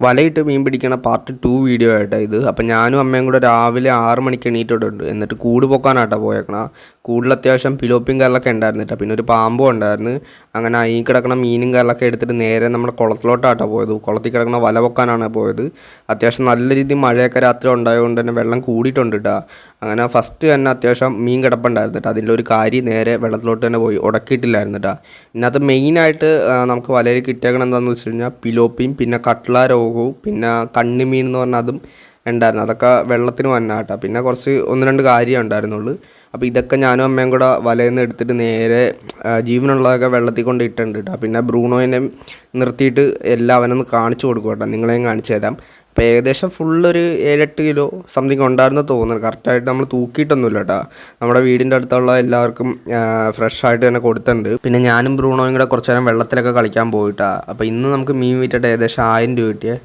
വലയിട്ട് മീൻ പിടിക്കണ part two video ആയിട്ടാണ് ഇത്. അപ്പം ഞാനും അമ്മയും കൂടെ രാവിലെ ആറ് മണിക്ക് എണീറ്റിട്ടുണ്ട് എന്നിട്ട് കൂട് പൊക്കാനായിട്ടാണ് പോയേക്കണ. കൂടുതൽ അത്യാവശ്യം പിലോപ്പിയും കരലൊക്കെ ഉണ്ടായിരുന്നിട്ട്. പിന്നെ ഒരു പാമ്പും ഉണ്ടായിരുന്നു. അങ്ങനെ ഈ കിടക്കുന്ന മീനും കരലൊക്കെ എടുത്തിട്ട് നേരെ നമ്മുടെ കുളത്തിലോട്ടാട്ടോ പോയത്. കുളത്തിൽ കിടക്കുന്ന വല പൊക്കാനാണ് പോയത്. അത്യാവശ്യം നല്ല രീതിയിൽ മഴയൊക്കെ രാത്രി ഉണ്ടായതുകൊണ്ട് തന്നെ വെള്ളം കൂടിയിട്ടുണ്ട് കേട്ടോ അങ്ങനെ ഫസ്റ്റ് തന്നെ അത്യാവശ്യം മീൻ കിടപ്പുണ്ടായിരുന്നു കേട്ടോ അതിന്റെ ഒരു കാരി നേരെ വെള്ളത്തിലോട്ട് തന്നെ പോയി. ഉടക്കിയിട്ടില്ലായിരുന്നു കേട്ടോ ഇതിനകത്ത് മെയിനായിട്ട് നമുക്ക് വലയിൽ കിട്ടിയേക്കണം എന്താണെന്ന് വെച്ച് കഴിഞ്ഞാൽ പിലോപ്പിയും പിന്നെ കട്ട്ള രോഗവും പിന്നെ കണ്ണിമീൻ എന്ന് പറഞ്ഞാൽ അതും ഉണ്ടായിരുന്നു. അതൊക്കെ വെള്ളത്തിന് വന്നാട്ടോ പിന്നെ കുറച്ച് ഒന്ന് രണ്ട് കാര്യം ഉണ്ടായിരുന്നുള്ളൂ. അപ്പോൾ ഇതൊക്കെ ഞാനും അമ്മയും കൂടെ വലയിൽ നിന്ന് എടുത്തിട്ട് നേരെ ജീവനുള്ളതൊക്കെ വെള്ളത്തിൽ കൊണ്ട് ഇട്ടുണ്ട് കേട്ടോ. പിന്നെ ബ്രൂണോനെ നിർത്തിയിട്ട് എല്ലാം അവനൊന്ന് കാണിച്ചു കൊടുക്കും കേട്ടോ. നിങ്ങളെയും കാണിച്ചു തരാം. അപ്പോൾ ഏകദേശം ഫുള്ളൊരു ഏഴെട്ട് കിലോ സംതിങ് ഉണ്ടായിരുന്നു തോന്നുന്നു. കറക്റ്റായിട്ട് നമ്മൾ തൂക്കിയിട്ടൊന്നുമില്ല കേട്ടോ. നമ്മുടെ വീടിന്റെ അടുത്തുള്ള എല്ലാവർക്കും ഫ്രഷ് ആയിട്ട് തന്നെ കൊടുത്തിട്ടുണ്ട്. പിന്നെ ഞാനും ബ്രൂണോയും കൂടെ കുറച്ച് നേരം വെള്ളത്തിലൊക്കെ കളിക്കാൻ പോയിട്ടാണ് അപ്പോൾ ഇന്ന് നമുക്ക് മീൻ വിറ്റിട്ട് ഏകദേശം ആയിരം രൂപ കിട്ടിയേ.